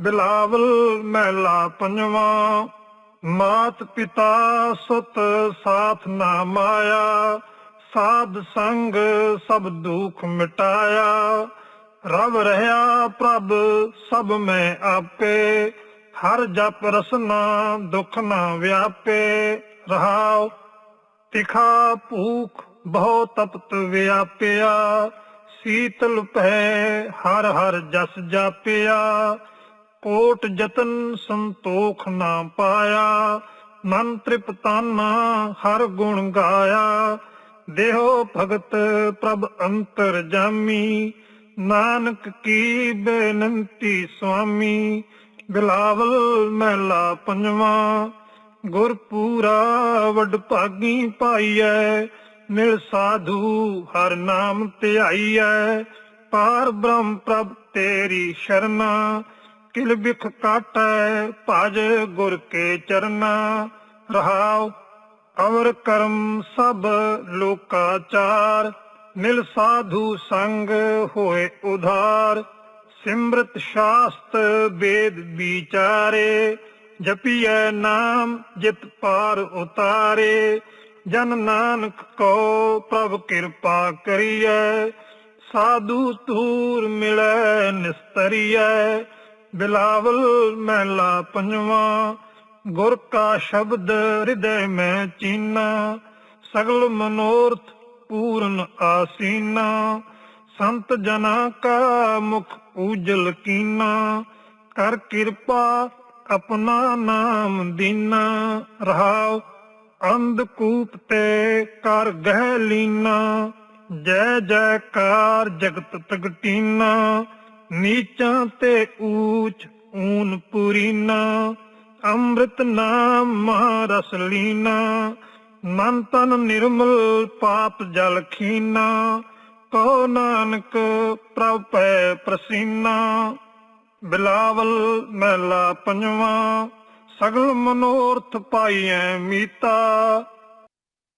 ਬਿਲਾਵਲ ਮਹਿਲਾ ਪੰਜਵਾਂ, ਮਾਤ ਪਿਤਾ ਸੁਤ ਸਾਥ ਨਾ ਮਾਇਆ, ਸਾਧ ਸੰਗ ਸਭ ਦੁਖ ਮਿਟਾਇਆ। ਰਵ ਰਹਾ ਪ੍ਰਭ ਸਭ ਮੈਂ ਆਪੇ, ਹਰ ਜਪ ਰਸਨਾ ਦੁਖ ਨਾ ਵਿਆਪੇ। ਰਹਾਉ ਤਿਖਾ ਭੂਖ ਬਹੁ ਤਪਤ ਵਿਆਪਿਆ, ਸੀਤਲ ਭੈ ਹਰ ਹਰ ਜਸ ਜਾਪਿਆ। ਕੋਟ ਜਤਨ ਸੰਤੋਖ ਨਾ ਪਾਇਆ, ਮਨ ਤ੍ਰਿਪਤਾਨਾ ਹਰ ਗੁਣ ਗਾਇਆ। ਦੇਹੋ ਭਗਤ ਪ੍ਰਭ ਅੰਤਰ ਜਾਮੀ, ਨਾਨਕ ਕੀ ਬੇਨੰਤੀ ਸੁਆਮੀ। ਬਿਲਾਵਲ ਮਹਿਲਾ ਪੰਜਵਾਂ, ਗੁਰ ਪੂਰਾ ਵਡ ਭਾਗੀ ਪਾਈਐ ਮਿਲ ਸਾਧੂ ਹਰ ਨਾਮ ਧਿਆਈਐ। ਪਾਰ ਬ੍ਰਹਮ ਪ੍ਰਭ ਤੇਰੀ ਸ਼ਰਨਾ ਕਿਲ ਬਿਖ ਕਾਟੈ, ਭਜ ਗੁਰ ਕੇ ਚਰਨਾ ਰਹਾਉ। ਅਵਰ ਕਰਮ ਸਭ ਲੋਕਾਚਾਰ, ਮਿਲ ਸਾਧੂ ਸੰਗ ਹੋਏ ਉਧਾਰ। ਸਿਮਰਤ ਸ਼ਾਸਤ ਵੇਦ ਵਿਚਾਰੇ, ਜਪੀਐ ਨਾਮ ਜਿਤ ਪਾਰ ਉਤਾਰੇ। ਜਨ ਨਾਨਕ ਕੋ ਪ੍ਰਭ ਕਿਰਪਾ ਕਰੀਐ, ਸਾਧੂ ਤੂਰ ਮਿਲੈ ਨਿਸਤਰੀਐ। ਬਿਲਾਵਲ ਮਹਿਲਾ ਪੰਜਵਾਂ, ਗੁਰ ਕਾ ਸ਼ਬਦ ਹਿਰਦੈ ਮੈਂ ਚੀਨਾ, ਸਗਲ ਮਨੋਰਥ ਪੂਰਨ ਆਸੀਨਾ, ਸੰਤ ਜਨਾ ਕਾ ਮੁਖ ਉਜਲ ਕੀਨਾ, ਕਰ ਕਿਰਪਾ ਆਪਣਾ ਨਾਮ ਦੀਨਾ, ਰਹਾਉ ਅੰਧਕੂਪ ਤੇ ਕਰ ਗਹਿ ਲੀਨਾ, ਜੈ ਜੈਕਾਰ ਜਗਤ ਤਗਟੀਨਾ ਨੀਚਾਂ ਤੇ ਊਚ ਊਨ ਪੁਰੀਨਾ, ਅੰਮ੍ਰਿਤ ਨਾਮ ਮਹਾਰਸ ਲੀਨਾ। ਮਨ ਤਨ ਨਿਰਮਲ ਪਾਪ ਜਲ ਖੀਨਾ ਕੋ ਨਾਨਕ ਪ੍ਰਭ ਪੈ ਪ੍ਰਸੀਨਾ। ਬਿਲਾਵਲ ਮਹਿਲਾ ਪੰਜਵਾਂ, ਸਗਲ ਮਨੋਰਥ ਪਾਈਐ ਮੀਤਾ।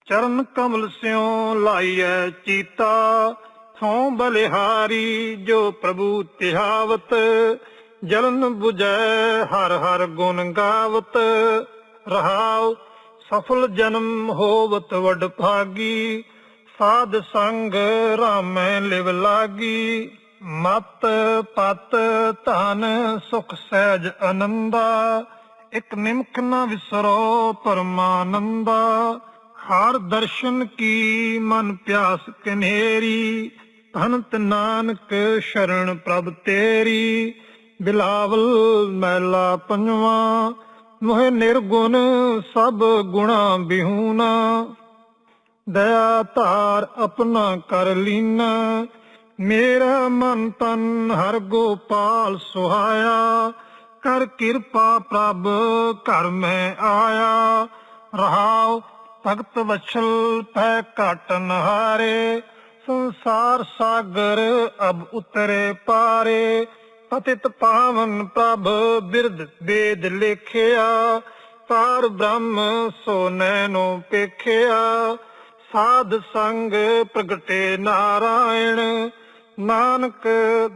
ਚਰਨ ਕਮਲ ਸਿਉ ਲਾਈਐ ਚੀਤਾ। ਸੋ ਬਲਿਹਾਰੀ, ਜੋ ਪ੍ਰਭੂ ਤਿਹਾਵਤ, ਜਲਨ 부ਜੈ ਹਰ ਹਰ ਗੁਣ ਗਾਵਤ। ਰਹਾਉ ਸਫਲ ਜਨਮ ਹੋਵਤ ਵਡ ਭਾਗੀ, ਸਾਧ ਸੰਗ ਰਾਮੈ ਲਿਵ ਲਾਗੀ। ਮਤ ਪਤ ਧਨ ਸੁਖ ਸਹਿਜ ਆਨੰਦਾ ਇਕ ਨਿਮਕ ਨ ਵਿਸਰੋ ਪਰਮਾਨੰਦਾ। ਹਰ ਦਰਸ਼ਨ ਕੀ ਮਨ ਪਿਆਸ ਕਨੇਰੀ ਭਨਤ ਨਾਨਕ ਸ਼ਰਨ ਪ੍ਰਭ ਤੇਰੀ, ਬਿਲਾਵਲ ਮਹਿਲਾ ਪੰਜਵਾਂ, ਮੋਹਿ ਨਿਰਗੁਣ ਸਭ ਗੁਣਾ ਬਿਹੂਨਾ ਦਇਆ ਧਾਰ ਆਪਣਾ ਕਰ ਲੀਨਾ, ਮੇਰਾ ਮਨ ਤਨ ਹਰ ਗੋਪਾਲ ਸੁਹਾਇਆ। ਕਰ ਕਿਰਪਾ ਪ੍ਰਭ, ਘਰ ਮੈਂ ਆਇਆ। ਰਹਾਉ ਭਗਤ ਵਛਲ ਪੈ ਘਟ ਨਹਾਰੇ। ਸੰਸਾਰ ਸਾਗਰ ਅਬ ਉਤਰੇ ਪਾਰੇ, ਪਤਿਤ ਪਾਵਨ ਪ੍ਰਭ ਬਿਰਧ ਵੇਦ ਲੇਖਿਆ ਪਾਰ ਬ੍ਰਹਮ ਸੋ ਨੈਨੋ ਪੇਖਿਆ, ਸਾਧ ਸੰਗ ਪ੍ਰਗਟੇ ਨਾਰਾਇਣ, ਨਾਨਕ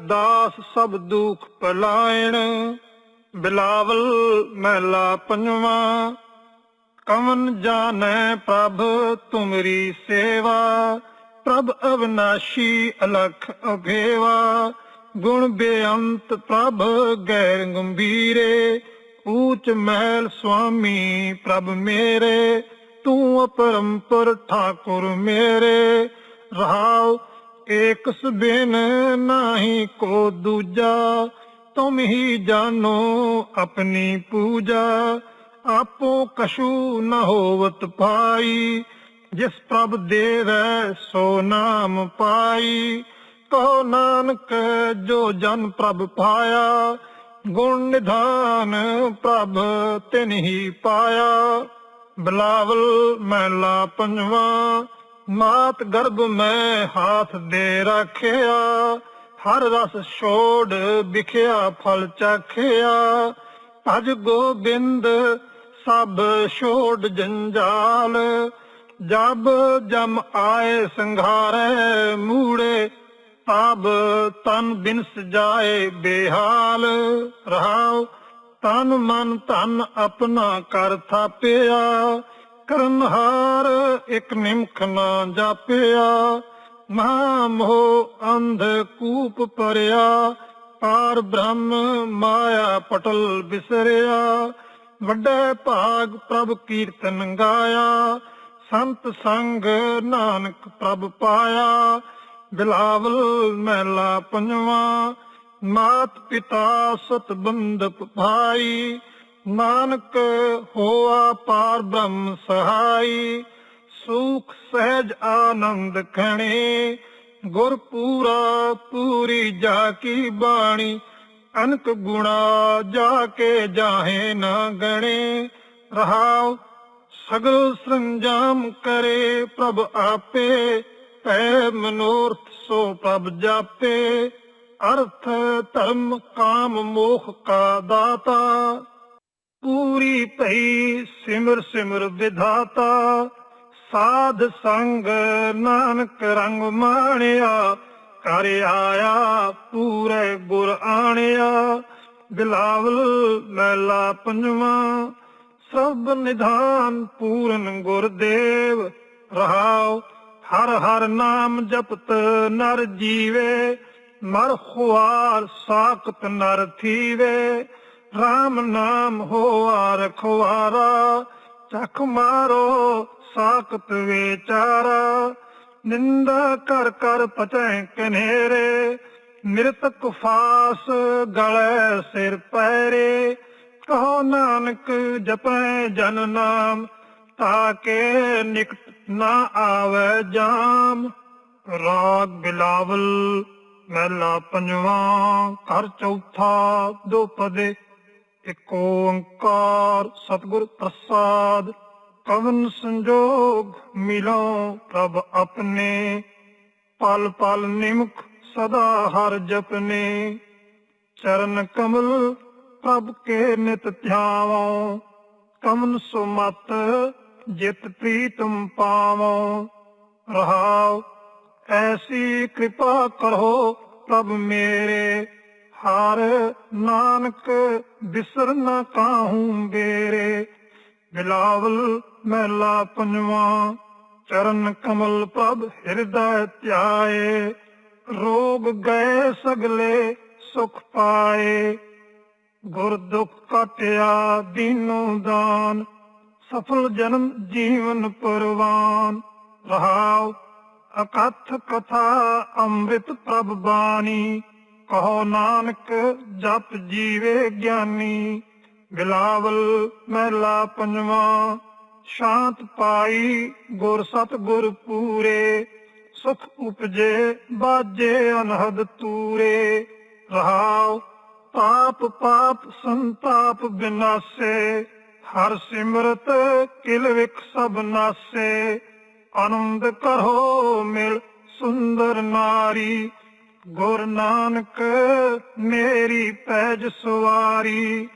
ਦਾਸ ਸਭ ਦੁਖ ਪਲਾਇਣ, ਬਿਲਾਵਲ ਮਹਿਲਾ ਪੰਜਵਾਂ, ਕਵਨ ਜਾਣੈ ਪ੍ਰਭ ਤੁਮਰੀ ਸੇਵਾ ਪ੍ਰਭ ਅਵਨਾਸ਼ੀ ਅਲਖ ਅਭੇਵਾ ਗੁਣ ਬੇਅੰਤ ਪ੍ਰਭ ਗੈਰ ਗੰਭੀਰੇ, ਊਚ ਮਹਿਲ ਸੁਆਮੀ ਪ੍ਰਭ ਮੇਰੇ, ਤੂੰ ਅਪਰੰਪਰ ਠਾਕੁਰ ਮੇਰੇ, ਰਹਾਉ ਏਕ ਸਬਿਨ ਨਾਹੀ ਕੋ ਦੂਜਾ, ਤੁਮ ਹੀ ਜਾਣੋ ਆਪਣੀ ਪੂਜਾ, ਆਪੋ ਕਸ਼ੂ ਨ ਹੋਵਤ ਪਾਈ ਜਿਸ ਪ੍ਰਭ ਦੇਵੈ ਸੋ ਨਾਮ ਪਾਈ, ਕਹੋ ਨਾਨਕ ਜੋ ਜਨ ਪ੍ਰਭ ਪਾਇਆ, ਗੁਣ ਨਿਧਾਨ ਪ੍ਰਭ ਤਿਨ ਹੀ ਪਾਇਆ। ਬਲਾਵਲ ਮਹਿਲਾ ਪੰਜਵਾ, ਮਾਤ ਗਰਭ ਮੈਂ ਹਾਥ ਦੇ ਰੱਖਿਆ। ਹਰ ਰਸ ਛੋੜ ਵਿਖਿਆ, ਫਲ ਚਖਿਆ। ਅਜ ਗੋਬਿੰਦ ਸਭ ਛੋੜ ਜੰਜਾਲ ਜਬ ਜਮ ਆਏ ਸੰਘਾਰੈ ਮੂੜੇ, ਤਬ ਤਨ ਬਿਨਸ ਜਾਏ ਬੇਹਾਲ। ਰਹਾਉ, ਤਨ ਮਨ ਧਨ ਆਪਣਾ ਕਰ ਥਾਪਿਆ, ਕਰਨਹਾਰ ਇੱਕ ਨਿਮਖ ਨਾ ਜਾਪਿਆ। ਮਹਾ ਮੋਹ ਅੰਧ ਕੂਪ ਪਰਿਆ ਪਾਰ ਬ੍ਰਹਮ ਮਾਇਆ ਪਟਲ ਬਿਸਰਿਆ। ਵੱਡੇ ਭਾਗ ਪ੍ਰਭ ਕੀਰਤਨ ਗਾਇਆ ਸੰਤ ਸੰਗ ਨਾਨਕ ਪ੍ਰਭ ਪਾਇਆ, ਬਿਲਾਵਲ ਮਹਿਲਾ ਪੰਜਵਾ, ਮਾਤ ਪਿਤਾ ਸਤ ਬੰਧਪ ਭਾਈ, ਨਾਨਕ ਹੋਆ ਪਾਰ ਬ੍ਰਹਮ ਸਹਾਈ, ਸੁਖ ਸਹਿਜ ਆਨੰਦ ਖਣੇ ਗੁਰ ਪੂਰਾ ਪੂਰੀ ਜਾ ਕੀ ਬਾਣੀ, ਅਨਕ ਗੁਣਾ ਜਾ ਕੇ ਜਾਹੇ ਨਾ ਗਣੇ, ਰਹਾਉ ਸਗਲ ਸੰਜਾਮ ਕਰੇ ਪ੍ਰਭ ਆਪੇ ਪੈ ਮਨੋਰਥ ਸੋ ਪ੍ਰਭ ਜਾਪੇ। ਅਰਥ, ਧਰਮ, ਕਾਮ, ਮੋਖ ਕਾ ਦਾਤਾ। ਪੂਰੀ ਭਈ ਸਿਮਰ ਸਿਮਰ ਵਿਧਾਤਾ। ਸਾਧ ਸੰਗ ਨਾਨਕ ਰੰਗ ਮਾਣਿਆ। ਕਰ ਆਇਆ, ਪੂਰੇ ਗੁਰ ਆਣਿਆ। ਬਿਲਾਵਲ ਮੈਲਾ ਪੰਜਵਾ। ਸਭ ਨਿਧਾਨ ਪੂਰਨ ਗੁਰਦੇਵ, ਰਹਾਉ, ਹਰ ਹਰ ਨਾਮ ਜਪਤ ਨਰ ਜੀਵੇ, ਮਰ ਖੁਆਰ ਸਾਖਤ ਨਰ ਥੀਵੇ RAM ਨਾਮ ਹੋਆ ਰਖਵਾਰਾ ਚਖ ਮਾਰੋ ਸਾਖਤ ਵਿਚਾਰਾ, ਨਿੰਦਾ ਕਰ ਕਰ ਪਚੈ ਕਨੇਰੇ ਮਿਰਤਕ ਫਾਸ ਗਲੇ ਸਿਰ ਪੈਰੇ ਕਹੋ ਨਾਨਕ ਜਪੈ ਜਨ ਨਾਮ, ਤਾਕੇ ਨਿਕਟ ਨਾ ਆਵੇ ਜਾਮ। ਰਾਗ ਬਿਲਾਵਲ ਮਹਿਲਾ ਪੰਜਵਾ, ਘਰ ਚੌਥਾ ਦੋ ਪਦੇ ਓੰਕਾਰ ਸਤਿਗੁਰ ਪ੍ਰਸਾਦ। ਕਵਨ ਸੰਜੋਗ ਮਿਲੋ ਪ੍ਰਭ ਆਪਣੇ, ਪਲ ਪਲ ਨਿਮਖ ਸਦਾ ਹਰ ਜਪਨੇ। ਚਰਨ ਕਮਲ ਪ੍ਰਭ ਕੇ ਨਿਤ ਧਿਆਵੋ, ਕਮਨ ਸੁਮਤ ਜਿਤ ਪ੍ਰੀਤਮ ਪਾਵੋ। ਰਹਾਉ, ਐਸੀ ਕਿਰਪਾ ਕਰੋ ਪ੍ਰਭ ਮੇਰੇ, ਹਰ ਨਾਨਕ ਬਿਸਰ ਨਾ ਕਾਹੂੰ ਬੇਰੇ। ਬਿਲਾਵਲ ਮਹਿਲਾ ਪੰਜਵਾ, ਚਰਨ ਕਮਲ ਪ੍ਰਭ ਹਿਰਦੈ ਧਿਆਏ। ਰੋਗ ਗਏ ਸਗਲੇ ਸੁਖ ਪਾਏ। ਗੁਰ ਦੁਖ ਕਟਿਆ ਦੀਨੋ ਦਾਨ, ਸਫਲ ਜਨਮ ਜੀਵਨ ਪਰਵਾਨ। ਰਹਾਉ ਅਕਥ ਕਥਾ ਅੰਮ੍ਰਿਤ ਪ੍ਰਭ ਬਾਣੀ, ਕਹੋ ਨਾਨਕ ਜਪ ਜੀਵੇ ਗਿਆਨੀ। ਬਿਲਾਵਲ ਮਹਿਲਾ ਪੰਜਵਾ, ਸ਼ਾਂਤ ਪਾਈ ਗੁਰ ਸਤ ਗੁਰ ਪੂਰੇ, ਸੁਖ ਉਪਜੇ ਬਾਜੇ ਅਨਹਦ ਤੂਰੇ। ਰਹਾਉ ਪਾਪ ਪਾਪ, ਸੰਤਾਪ ਬਿਨਾਸੇ, ਹਰ ਸਿਮਰਤ ਕਿਲ ਵਿਖ ਸਭ ਨਾਸੇ। ਆਨੰਦ ਕਰੋ ਮਿਲ ਸੁੰਦਰ ਨਾਰੀ, ਗੁਰ ਨਾਨਕ ਮੇਰੀ ਪੈਜ ਸਵਾਰੀ।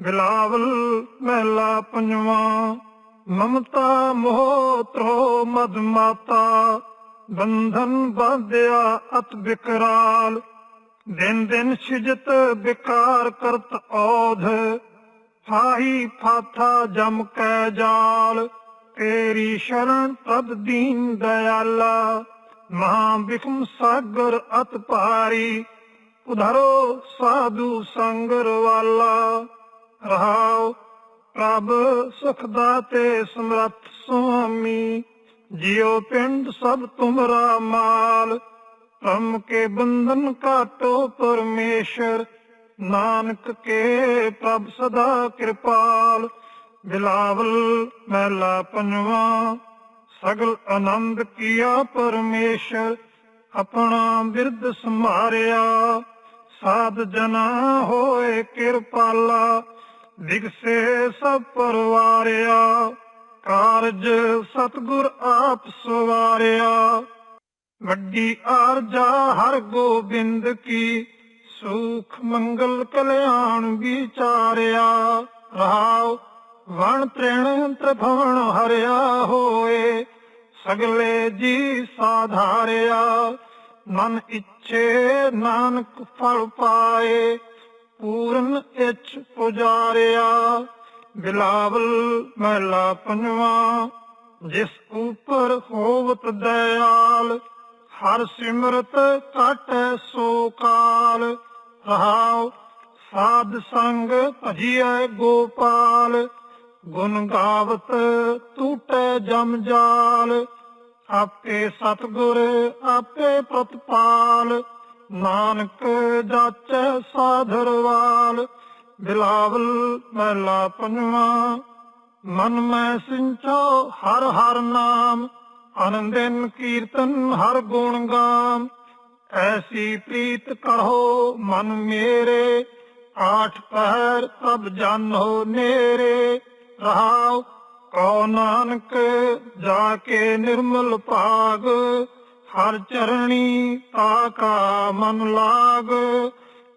ਬਿਲਾਵਲ ਮਹਿਲਾ ਪੰਜਵਾ, ਮਮਤਾ ਮੋਹ ਤ੍ਰੋ ਮਦ ਮਾਤਾ, ਬੰਧਨ ਬਾਧਿਆ ਅਤ ਬਿਕਰਾਲ। ਦਿਨ ਦਿਨ ਸਿਜਤ ਵਿਕਾਰ ਕਰਤ ਔਧ ਫਾਹੀ ਫਾਥਾ ਜਮ ਕੈ ਜਾਲ, ਤੇਰੀ ਸ਼ਰਨ ਤਦ ਦੀਨ ਦਇਆਲਾ। ਮਹਾ ਬਿਖਮ ਸਾਗਰ ਅਤ ਭਾਰੀ, ਉਧਰੋ ਸਾਧੂ ਸੰਗਰ ਵਾਲਾ। ਰਹਾਉ ਪ੍ਰਭ ਸੁਖ ਦਾਤੇ ਸਮਰੱਥ ਸੁਆਮੀ, ਜਿਉ ਪਿੰਡ ਸਭ ਤੁਮਰਾ ਮਾਲ। ਧਮ ਕੇ ਬੰਧਨ ਕਾਟੋ ਪਰਮੇਸ਼ਰ, ਨਾਨਕ ਕੇ ਪ੍ਰਭ ਸਦਾ ਕਿਰਪਾਲ। ਬਿਲਾਵਲ ਮਹਿਲਾ ਪੰਜਵਾ, ਸਗਲ ਆਨੰਦ ਕੀਆ ਪਰਮੇਸ਼ਰ, ਆਪਣਾ ਬਿਰਧ ਸੰਭਾਰਿਆ। ਸਾਧ ਜਨਾ ਹੋਏ ਕਿਰਪਾਲਾ, ਵਿਗਸੇ ਸਭ ਪਰਵਾਰਿਆ। ਕਾਰਜ ਸਤਗੁਰ ਆਪ ਸਵਾਰਿਆ। ਵੱਡੀ ਆਰਜਾ ਹਰ ਗੋਬਿੰਦ ਕੀ, ਸੁਖ ਮੰਗਲ ਕਲਿਆਣ ਵਿਚਾਰਿਆ। ਰਹਾਉ ਵਣ ਤ੍ਰਿਣ ਤ੍ਰਿਭਵਨ ਹਰਿਆ ਹੋਏ, ਸਗਲੇ ਜੀ ਸਾਧਾਰਿਆ। ਮਨ ਇੱਛੇ ਨਾਨਕ ਫਲ ਪਾਏ, ਪੂਰਨ ਇਛ ਪੁਜਾਰਿਆ। ਬਿਲਾਵਲ ਮਹਿਲਾ ਪੰਜਵਾ, ਜਿਸ ਉਪਰ ਹੋਵਤ ਦਇਆਲ ਹਰ ਸਿਮਰਤ ਘਟ ਸੋ ਕਾਲ, ਰਹਾਉ ਸਾਧ ਸੰਗ ਭਜੀਐ ਗੋਪਾਲ, ਗੁਣ ਗਾਵਤ ਟੂਟੈ ਜਮ ਜਾਲ, ਆਪੇ ਸਤਗੁਰ ਆਪੇ ਪ੍ਰਤਪਾਲ, ਨਾਨਕ ਜਾਚੈ ਸਾਧਰਵਾਲ ਬਿਲਾਵਲ ਮਹਿਲਾ ਪੰਜਵਾ, ਮਨ ਮੈਂ ਸਿੰਚੋ ਹਰ ਹਰ ਨਾਮ ਅਨੰਦਿਨ ਕੀਰਤਨ ਹਰ ਗੁਣ ਗਾਮ ਐਸੀ ਪ੍ਰੀਤ ਕਰੋ ਮਨ ਮੇਰੇ, ਆਠ ਪਹਿਰ ਤਬ ਜਾਨੋ ਨੇਰੇ। ਰਹਾਉ ਕਉ ਨਾਨਕ, ਜਾ ਕੇ ਨਿਰਮਲ ਭਾਗ। ਹਰ ਚਰਣੀ ਤਾ ਕਾ ਮਨ ਲਾਗ।